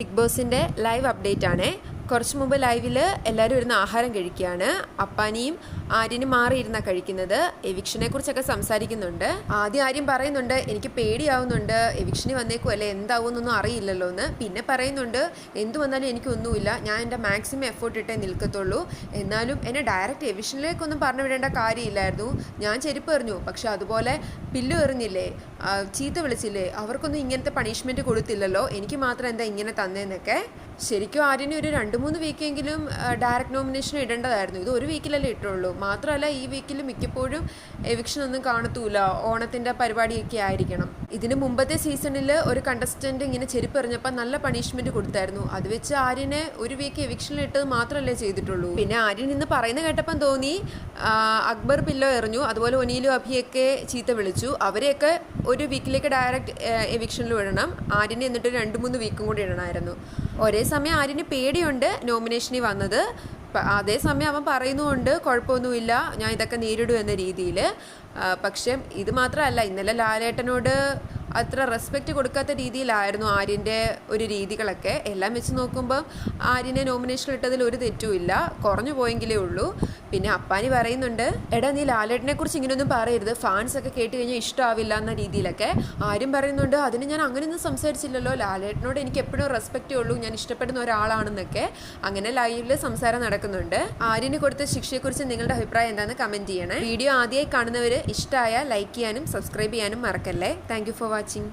Big ബോസിന്റെ live update ആണ് കുറച്ച് മുമ്പ് ലൈവിൽ എല്ലാവരും ഇരുന്ന് ആഹാരം കഴിക്കുകയാണ്. അപ്പാനിയും ആര്യനും മാറിയിരുന്ന കഴിക്കുന്നത്. എവിക്ഷനെ കുറിച്ചൊക്കെ സംസാരിക്കുന്നുണ്ട്. ആദ്യം ആര്യം പറയുന്നുണ്ട് എനിക്ക് പേടിയാവുന്നുണ്ട്. എവിക്ഷന് വന്നേക്കും അല്ലേ എന്താവുമെന്നൊന്നും അറിയില്ലല്ലോ എന്ന്. പിന്നെ പറയുന്നുണ്ട് എന്തു വന്നാലും എനിക്കൊന്നുമില്ല. ഞാൻ എന്റെ മാക്സിമം എഫേർട്ട് ഇട്ടേ നിൽക്കത്തുള്ളൂ. എന്നാലും എന്നെ ഡയറക്റ്റ് എവിഷനിലേക്കൊന്നും പറഞ്ഞു വിടേണ്ട കാര്യമില്ലായിരുന്നു. ഞാൻ ചെരുപ്പ് എറിഞ്ഞു. പക്ഷെ അതുപോലെ പില്ലു എറിഞ്ഞില്ലേ ചീത്ത വിളിച്ചില്ലേ അവർക്കൊന്നും ഇങ്ങനത്തെ പണിഷ്മെന്റ് കൊടുത്തില്ലല്ലോ. എനിക്ക് മാത്രം എന്താ ഇങ്ങനെ തന്നേന്നൊക്കെ? ശരിക്കും ആര്യനെ ഒരു രണ്ട് മൂന്ന് വീക്കെങ്കിലും ഡയറക്റ്റ് നോമിനേഷൻ ഇടേണ്ടതായിരുന്നു. ഇത് ഒരു വീക്കിലല്ലേ ഇട്ടുള്ളൂ. മാത്രമല്ല ഈ വീക്കിൽ മിക്കപ്പോഴും എവിക്ഷൻ ഒന്നും കാണത്തൂല. ഓണത്തിന്റെ പരിപാടിയൊക്കെ ആയിരിക്കണം. ഇതിന് മുമ്പത്തെ സീസണിൽ ഒരു കണ്ടസ്റ്റന്റ് ഇങ്ങനെ ചെരുപ്പറിഞ്ഞപ്പോൾ നല്ല പണിഷ്മെന്റ് കൊടുത്തായിരുന്നു. അത് വെച്ച് ആര്യനെ ഒരു വീക്ക് എവിക്ഷനിൽ ഇട്ടത് മാത്രമല്ലേ ചെയ്തിട്ടുള്ളൂ. പിന്നെ ആര്യൻ ഇന്ന് പറയുന്ന കേട്ടപ്പം തോന്നി അക്ബർ പില്ലോ എറിഞ്ഞു അതുപോലെ ഒനീലു അഭിയൊക്കെ ചീത്ത വിളിച്ചു. അവരെയൊക്കെ ഒരു വീക്കിലേക്ക് ഡയറക്റ്റ് എവിക്ഷനിൽ വിടണം. ആര്യനെ എന്നിട്ട് രണ്ട് മൂന്ന് വീക്കും കൂടി ഇടണമായിരുന്നു ഒരേ സമയം ആര്യന് പേടിയുണ്ട് നോമിനേഷനിൽ വന്നത്. അതേസമയം അവൻ പറയുന്നുമുണ്ട് കുഴപ്പമൊന്നുമില്ല ഞാൻ ഇതൊക്കെ നേരിടും എന്ന രീതിയിൽ പക്ഷേ ഇത് മാത്രമല്ല ഇന്നലെ ലാലേട്ടനോട് അത്ര റെസ്പെക്റ്റ് കൊടുക്കാത്ത രീതിയിലായിരുന്നു ആര്യന്റെ ഒരു രീതികളൊക്കെ. എല്ലാം വെച്ച് നോക്കുമ്പം ആര്യനെ നോമിനേഷൻ ഇട്ടതിൽ ഒരു തെറ്റുമില്ല കുറഞ്ഞു പോയെങ്കിലേ ഉള്ളൂ. പിന്നെ അപ്പാനി പറയുന്നുണ്ട് എടാ നീ ലാലേട്ടനെ കുറിച്ച് ഇങ്ങനെയൊന്നും പറയരുത്. ഫാൻസ് ഒക്കെ കേട്ട് കഴിഞ്ഞാൽ ഇഷ്ടമാവില്ല എന്ന രീതിയിലൊക്കെ. ആരും പറയുന്നുണ്ട് അതിന് ഞാൻ അങ്ങനെയൊന്നും സംസാരിച്ചില്ലല്ലോ. ലാലേട്ടനോട് എനിക്ക് എപ്പോഴും റെസ്പെക്റ്റേ ഉള്ളൂ. ഞാൻ ഇഷ്ടപ്പെടുന്ന ഒരാളാണെന്നൊക്കെ. അങ്ങനെ ലൈവിൽ സംസാരം നടക്കുന്നുണ്ട്. ആര്യന് കൊടുത്ത ശിക്ഷയെക്കുറിച്ച് നിങ്ങളുടെ അഭിപ്രായം എന്താണെന്ന് കമന്റ് ചെയ്യണേ. വീഡിയോ ആദ്യമായി കാണുന്നവർ ഇഷ്ടമായ ലൈക്ക് ചെയ്യാനും സബ്സ്ക്രൈബ് ചെയ്യാനും മറക്കല്ലേ. Thank for watching 金